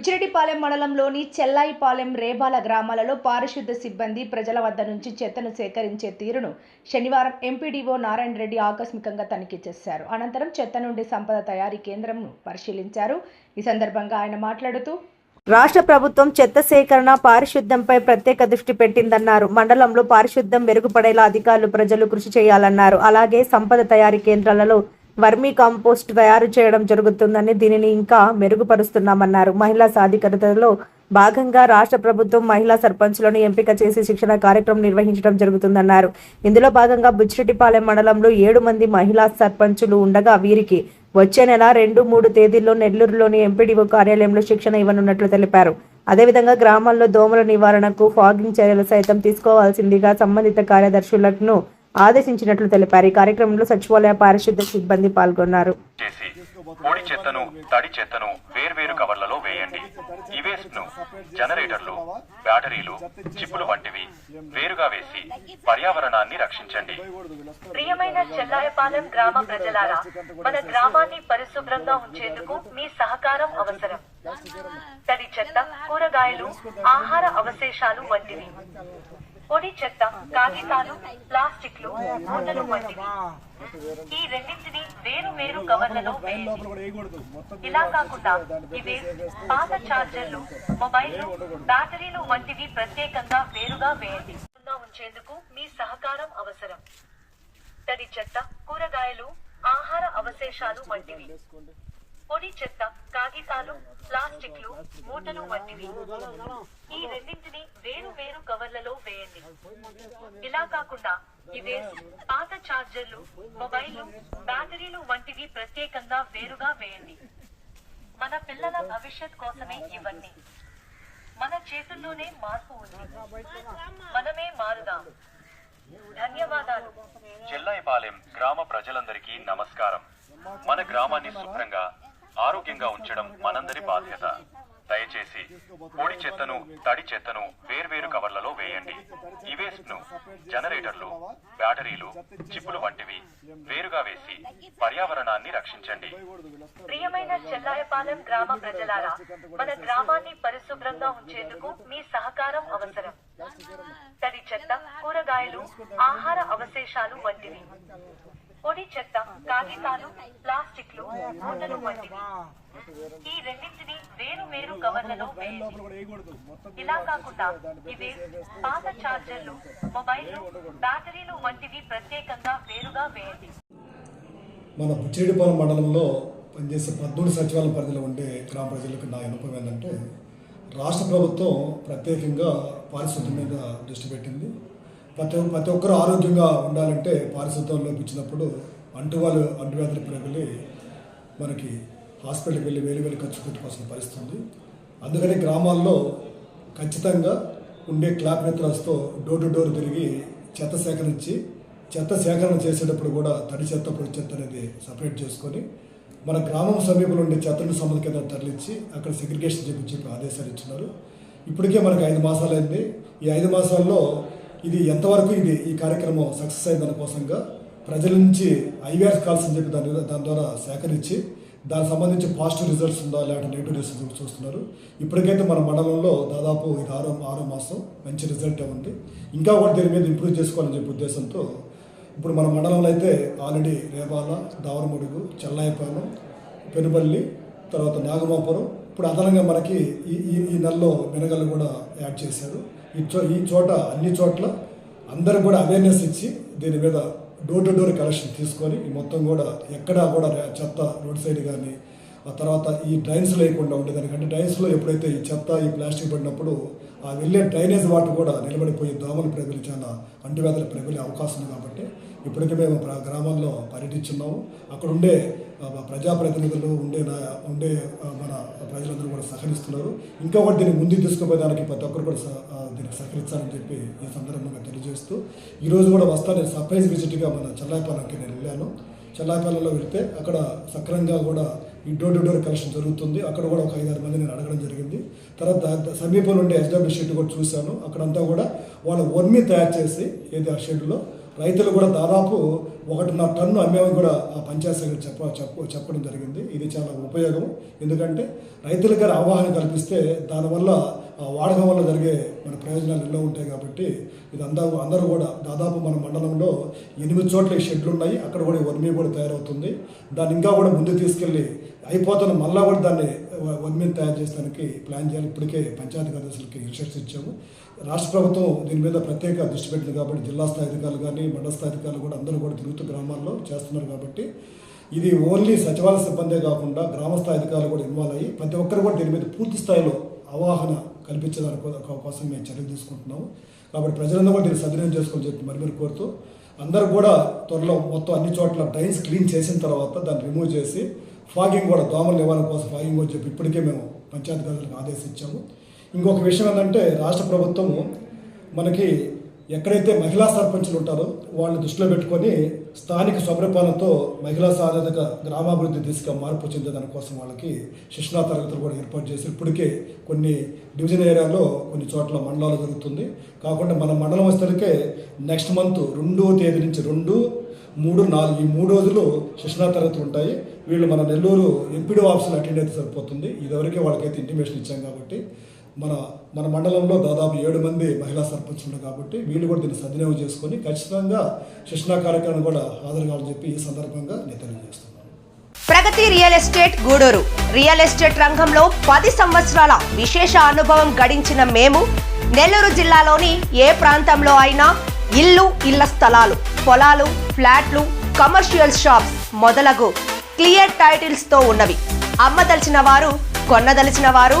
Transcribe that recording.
బుచ్చిరెడ్డిపాలెం మండలంలోని చెల్లాయిపాలెం రేబాల గ్రామాలలో పారిశుద్ధ సిబ్బంది ప్రజల వద్ద నుంచి చెత్తను సేకరించే తీరును శనివారం ఎంపీడీఓ నారాయణ రెడ్డి ఆకస్మికంగా తనిఖీ చేశారు. అనంతరం చెత్త నుండి సంపద తయారీ కేంద్రంను పరిశీలించారు. ఈ సందర్భంగా ఆయన మాట్లాడుతూ రాష్ట్ర ప్రభుత్వం చెత్త సేకరణ పారిశుద్ధ్యంపై ప్రత్యేక దృష్టి పెట్టిందన్నారు. మండలంలో పారిశుద్ధ్యం మెరుగుపడేలా అధికారులు ప్రజలు కృషి చేయాలన్నారు. అలాగే సంపద తయారీ కేంద్రాలలో వర్మీ కాంపోస్ట్ తయారు చేయడం జరుగుతుందని దీనిని ఇంకా మెరుగుపరుస్తున్నామన్నారు. మహిళా సాధికారతలో భాగంగా రాష్ట్ర ప్రభుత్వం మహిళా సర్పంచులను ఎంపిక చేసి శిక్షణ కార్యక్రమం నిర్వహించడం జరుగుతుందన్నారు. ఇందులో భాగంగా బుచ్చిరెడ్డిపాలెం మండలంలో ఏడు మంది మహిళా సర్పంచులు ఉండగా వీరికి వచ్చే నెల రెండు మూడు తేదీల్లో నెల్లూరులోని ఎంపీడీఓ కార్యాలయంలో శిక్షణ ఇవ్వనున్నట్లు తెలిపారు. అదేవిధంగా గ్రామాల్లో దోమల నివారణకు ఫాగింగ్ చర్యలు సైతం తీసుకోవాల్సిందిగా సంబంధిత కార్యదర్శులను ఆదేశించినట్లు తెలిపారు. ఈ కార్యక్రమంలో సచివాలయ పారిశుద్ధ సిబ్బంది పాల్గొన్నారు. చేసి పొడి చెత్తను తడి చెత్తను వేర్వేరు కవర్లలో వేయండి. ఈ వేస్ట్ను జనరేటర్లు బ్యాటరీలు చిప్పులు వంటివి వేరుగా వేసి పర్యావరణాన్ని రక్షించండి. ప్రియమైన చెల్లాయపాలెం గ్రామ ప్రజలారా మన గ్రామాన్ని పరిశుభ్రంగా ఉంచేందుకు మీ సహకారం అవసరం. తడి చెత్త కూరగాయలు ఆహార అవశేషాలు వంటివి. పొడి చెత్త కాగితాలు ప్లాస్టిక్లు మూటలు వంటివి. ఈ రెండింటిని వేరు వేరు కవర్లలో ఇలా కాకుండా ఇవే పాత చార్జర్లు మొబైల్లు బ్యాటరీలు వంటివి ప్రత్యేకంగా వేరుగా వేయండి. ఉంచేందుకు మీ సహకారం అవసరం. తడి చెత్త కూరగాయలు ఆహార అవశేషాలు వంటివి. పొడి చెత్త కాగితాలు ప్లాస్టిక్లు మూటలు వంటివి. ఈ రెండింటిని వేరు వేరు కవర్లలో వేయండి. ఇలా కాకుండా ఇదే పాత చార్జర్లు మొబైల్లు బ్యాటరీలు వంటివి ప్రత్యేకంగా వేరుగా వేయండి. మన పిల్లల భవిష్యత్ కోసమే ఇవన్నీ. మన చేతుల్లోనే మార్పు ఉంది. మనమే మారుదాం. ధన్యవాదాలు. చెల్లాయిపాలెం గ్రామ ప్రజలందరికీ నమస్కారం. మన గ్రామాన్ని శుభ్రంగా ఆరోగ్యంగా ఉంచడం మనందరి బాధ్యత. దయచేసి పొడి చెత్తను తడి చెత్తను వేర్వేరు కవర్లలో వేయండి. ఈ వేస్ట్ను జనరేటర్లు బ్యాటరీలు చిప్పులు వంటివి వేరుగా వేసి పర్యావరణాన్ని రక్షించండి. ప్రియమైన చెల్లాయపాలెం గ్రామ ప్రజలారా మన గ్రామాన్ని పరిశుభ్రంగా ఉంచేందుకు మీ సహకారం అవసరం. తడి చెత్త కూరగాయలు ఆహార అవశేషాలు వంటివి. పొడి చెత్త కాగితాలు ప్లాస్టిక్లు మూటలు వంటివి. ఈ రెండింటిని వేరు వేరు కవర్లలో వేయండి ఇలా కాకుండా ఇవే పాత చార్జర్లు మొబైల్లు బ్యాటరీలు వంటివి ప్రత్యేకంగా వేరుగా వేయండి మన బుచ్చిరెడ్డిపాలెం మండలంలో పనిచేసే పద్మూడు సచివాలయం పరిధిలో ఉండే గ్రామ ప్రజలకు నా అనుభవం ఏంటంటే రాష్ట్ర ప్రభుత్వం ప్రత్యేకంగా పారిశుద్ధ్యం మీద దృష్టి పెట్టింది. ప్రతి ప్రతి ఒక్కరూ ఆరోగ్యంగా ఉండాలంటే పారిశుద్ధ్యం లోపించినప్పుడు అంటువాళ్ళు అంటువ్యాధులు పెరగలి మనకి హాస్పిటల్కి వెళ్ళి వేలు వేలు ఖర్చు పెట్టుకోవాల్సిన పరిస్థితి ఉంది అందుకని గ్రామాల్లో ఖచ్చితంగా ఉండే క్లాప్ మెథడ్స్తో డోర్ టు డోర్ తిరిగి చెత్త సేకరించి చెత్త సేకరణ చేసేటప్పుడు కూడా తడి చెత్త పొడి చెత్త అనేది సపరేట్ చేసుకొని మన గ్రామం సమీపంలో ఉండే చెత్తను సంబంధ కింద తరలించి అక్కడ సెగ్రిగేషన్ చెప్పి చెప్పి ఆదేశాలు ఇచ్చినారు ఇప్పటికే మనకి ఐదు మాసాలు ఈ ఐదు మాసాల్లో ఇది ఎంతవరకు ఇది ఈ కార్యక్రమం సక్సెస్ అయ్యే దానికోసంగా ప్రజల నుంచి ఐవీఆర్ కాల్స్ అని చెప్పి దాని దాని ద్వారా సేకరించి దానికి సంబంధించి పాజిటివ్ రిజల్ట్స్ ఉందా లేకపోతే నెగిటివ్ రిజల్ట్స్ చూస్తున్నారు. ఇప్పటికైతే మన మండలంలో దాదాపు ఇది ఆరో ఆరో మాసం మంచి రిజల్ట్ ఉంది. ఇంకా కూడా దీని మీద ఇంప్రూవ్ చేసుకోవాలని చెప్పే ఉద్దేశంతో ఇప్పుడు మన మండలంలో అయితే ఆల్రెడీ రేబాల దావరముడుగు చెల్లాయపాలెం పెనుబల్లి తర్వాత నాగమాపురం ఇప్పుడు అదనంగా మనకి ఈ ఈ నెలలో మెనగలు కూడా యాడ్ చేశారు. ఈ చో ఈ చోట అన్ని చోట్ల అందరూ కూడా అవేర్నెస్ ఇచ్చి దీని మీద డోర్ టు డోర్ కలెక్షన్ తీసుకొని ఈ మొత్తం కూడా ఎక్కడా కూడా చెత్త రోడ్ సైడ్ కానీ ఆ తర్వాత ఈ డ్రైన్స్ లేకుండా ఉండేదానికంటే డ్రైన్స్లో ఎప్పుడైతే ఈ చెత్త ఈ ప్లాస్టిక్ పడినప్పుడు ఆ వెళ్ళే డ్రైనేజ్ వాటర్ కూడా నిలబడిపోయి దోమలు ప్రజలు చాలా అంటువ్యాధులు ప్రబలే అవకాశం ఉంది కాబట్టి ఇప్పటికే మేము గ్రామాల్లో పర్యటించున్నాము అక్కడ ఉండే ప్రజాప్రతినిధులు ఉండే నా- ఉండే మన ప్రజలందరూ కూడా సహకరిస్తున్నారు. ఇంకా కూడా దీన్ని ముందుకు తీసుకుపోయేదానికి ప్రతి ఒక్కరు కూడా సహ- దీనికి సహకరించాలని చెప్పి ఈ సందర్భంగా తెలియజేస్తూ ఈరోజు కూడా వస్తా నేను సర్ప్రైజ్ విజిట్గా మన చెల్లాయిపాలెంకి నేను వెళ్ళాను. చెల్లాయిపాలెంలో వెళ్తే అక్కడ సక్రమంగా కూడా ఈ డోర్ టు డోర్ కలెక్షన్ జరుగుతుంది. అక్కడ కూడా ఒక ఐదారు మంది నేను అడగడం జరిగింది. తర్వాత సమీపంలో ఉండే ఎస్డబ్ల్యూ షెడ్ కూడా చూశాను. అక్కడంతా కూడా వాళ్ళ వర్మి తయారు చేసి ఏది ఆ షెడ్లో రైతులు కూడా దాదాపు ఒకటిన్నర టన్ను అమ్మేమని కూడా ఆ పంచాయత్ సెక్రటరీ చెప్ప చెప్ప చెప్పడం జరిగింది. ఇది చాలా ఉపయోగం. ఎందుకంటే రైతులకు గారి అవగాహన కల్పిస్తే దానివల్ల వాడకం వల్ల జరిగే మన ప్రయోజనాలు ఎన్నో ఉంటాయి కాబట్టి ఇది అందరూ అందరూ కూడా దాదాపు మన మండలంలో ఎనిమిది చోట్ల షెడ్లు ఉన్నాయి. అక్కడ కూడా వర్మీ కూడా తయారవుతుంది. దాన్ని ఇంకా కూడా ముందుకు తీసుకెళ్ళి అయిపోతున్న మళ్ళా కూడా దాన్ని వర్మీ తయారు చేసడానికి ప్లాన్ చేయాలి. ఇప్పటికే పంచాయతీ కార్యదర్శులకి ఇన్స్ట్రక్షన్ ఇచ్చాము. రాష్ట్ర ప్రభుత్వం దీని మీద ప్రత్యేక దృష్టి పెట్టింది కాబట్టి జిల్లా స్థాయి అధికారులు కానీ మండల స్థాయి అధికారులు కూడా అందరూ కూడా తిరుగుతూ గ్రామాల్లో చేస్తున్నారు కాబట్టి ఇది ఓన్లీ సచివాలయ సిబ్బందే కాకుండా గ్రామ స్థాయి అధికారులు కూడా ఇన్వాల్వ్ అయ్యి ప్రతి ఒక్కరు కూడా దీని మీద పూర్తి స్థాయిలో అవగాహన కల్పించడానికి కోసం మేము చర్యలు తీసుకుంటున్నాము. కాబట్టి ప్రజలందరూ కూడా దీన్ని సద్వినియోగం చేసుకొని చెప్పి మరి మీరు కోరుతూ అందరూ కూడా త్వరలో మొత్తం అన్ని చోట్ల డ్రైన్స్ క్లీన్ చేసిన తర్వాత దాన్ని రిమూవ్ చేసి ఫాగింగ్ కూడా దోమల నివారణ కోసం ఫాగింగ్ కూడా చెప్పి ఇప్పటికే మేము పంచాయతీ గారులకు ఆదేశించాము. ఇంకొక విషయం ఏంటంటే రాష్ట్ర ప్రభుత్వము మనకి ఎక్కడైతే మహిళా సర్పంచులు ఉంటారో వాళ్ళని దృష్టిలో పెట్టుకొని స్థానిక స్వపరిపాలనతో మహిళా సాధారణ గ్రామాభివృద్ధి దిశగా మార్పు చెందే దానికోసం వాళ్ళకి శిక్షణా తరగతులు కూడా ఏర్పాటు చేసి ఇప్పటికే కొన్ని డివిజన్ ఏరియాలో కొన్ని చోట్ల మండలాలు జరుగుతుంది. కాకుండా మన మండలం వచ్చేసరికే నెక్స్ట్ మంత్ రెండో తేదీ నుంచి రెండు మూడు నాలుగు ఈ మూడు రోజులు శిక్షణా తరగతులు ఉంటాయి. వీళ్ళు మన నెల్లూరు ఎంపీడీ ఆఫీసులు అటెండ్ అయితే సరిపోతుంది. ఇదివరకే వాళ్ళకైతే ఇంటిమేషన్ ఇచ్చాం కాబట్టి మన మన మండలంలో దాదాపు ఏడు మంది మహిళా సర్పంచులు ఉన్నారు కాబట్టి వీళ్ళు కూడా దీన్ని సద్వినియోగం చేసుకొని ఖచ్చితంగా శిక్షణా కార్యక్రమం కూడా హాజరు కావాలని చెప్పి ఈ సందర్భంగా నేను తెలియజేస్తున్నాను Pragati real estate Gudur. Real estate రంగంలో పది సంవత్సరాల విశేష అనుభవం గడించిన మేము నెల్లూరు జిల్లాలోని ఏ ప్రాంతంలో అయినా ఇల్లు ఇళ్ళ స్థలాలు పొలాలు ఫ్లాట్లు కమర్షియల్ షాప్స్ మొదలగు క్లియర్ టైటిల్స్తో ఉన్నవి. అమ్మదలిచిన వారు కొన్నదలిచిన వారు